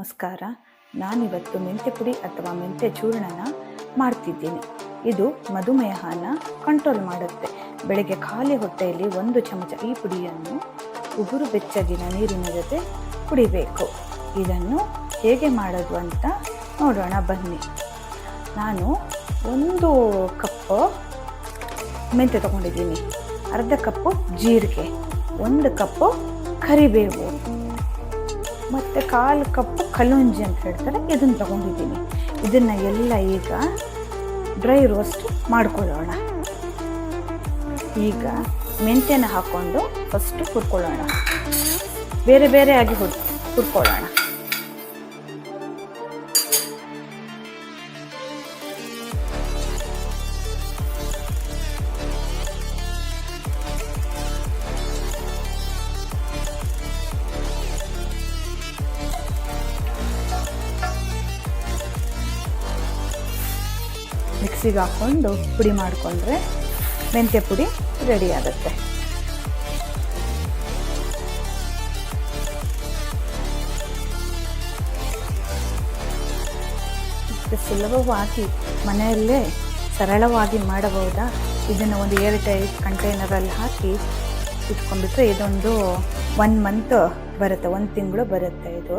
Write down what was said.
ನಮಸ್ಕಾರ. ನಾನಿವತ್ತು ಮೆಂತ್ಯ ಪುಡಿ ಅಥವಾ ಮೆಂತ್ಯ ಚೂರ್ಣನ ಮಾಡ್ತಿದ್ದೀನಿ. ಇದು ಮಧುಮೇಹನ ಕಂಟ್ರೋಲ್ ಮಾಡುತ್ತೆ. ಬೆಳಗ್ಗೆ ಖಾಲಿ ಹೊಟ್ಟೆಯಲ್ಲಿ ಒಂದು ಚಮಚ ಈ ಪುಡಿಯನ್ನು ಉಗುರು ಬೆಚ್ಚಗಿನ ನೀರಿನ ಜೊತೆ ಕುಡಿಬೇಕು. ಇದನ್ನು ಹೇಗೆ ಮಾಡೋದು ಅಂತ ನೋಡೋಣ ಬನ್ನಿ. ನಾನು ಒಂದು ಕಪ್ಪು ಮೆಂತ್ಯ ತಗೊಂಡಿದ್ದೀನಿ. ಅರ್ಧ ಕಪ್ಪು ಜೀರಿಗೆ, ಒಂದು ಕಪ್ಪು ಕರಿಬೇವು. ಮತ್ತು ಕಾಲು ಕಪ್ಪು ಕಲ್ಲುಂಜಿ ಅಂತ ಹೇಳ್ತಾರೆ, ಇದನ್ನು ತಗೊಂಡಿದ್ದೀನಿ. ಇದನ್ನು ಎಲ್ಲ ಈಗ ಡ್ರೈ ರೋಸ್ಟ್ ಮಾಡ್ಕೊಳ್ಳೋಣ. ಈಗ ಮೆಂತ್ಯನ ಹಾಕ್ಕೊಂಡು ಫಸ್ಟು ಹುರ್ಕೊಳ್ಳೋಣ. ಬೇರೆ ಬೇರೆ ಆಗಿ ಹುರ್, ಹುರ್ಕೊಳ್ಳೋಣ. ಮಿಕ್ಸಿಗೆ ಹಾಕ್ಕೊಂಡು ಪುಡಿ ಮಾಡಿಕೊಂಡ್ರೆ ಮೆಂತ್ಯ ಪುಡಿ ರೆಡಿ ಆಗುತ್ತೆ. ಸುಲಭವಾಗಿ ಮನೆಯಲ್ಲೇ ಸರಳವಾಗಿ ಮಾಡಬಹುದಾ? ಇದನ್ನು ಒಂದು ಏರ್ ಟೈಟ್ ಕಂಟೈನರಲ್ಲಿ ಹಾಕಿ ಇಟ್ಕೊಂಡ್ಬಿಟ್ರೆ ಇದೊಂದು ಒನ್ ಮಂತ್ ಬರುತ್ತೆ, ಒಂದು ತಿಂಗಳು ಬರುತ್ತೆ ಇದು.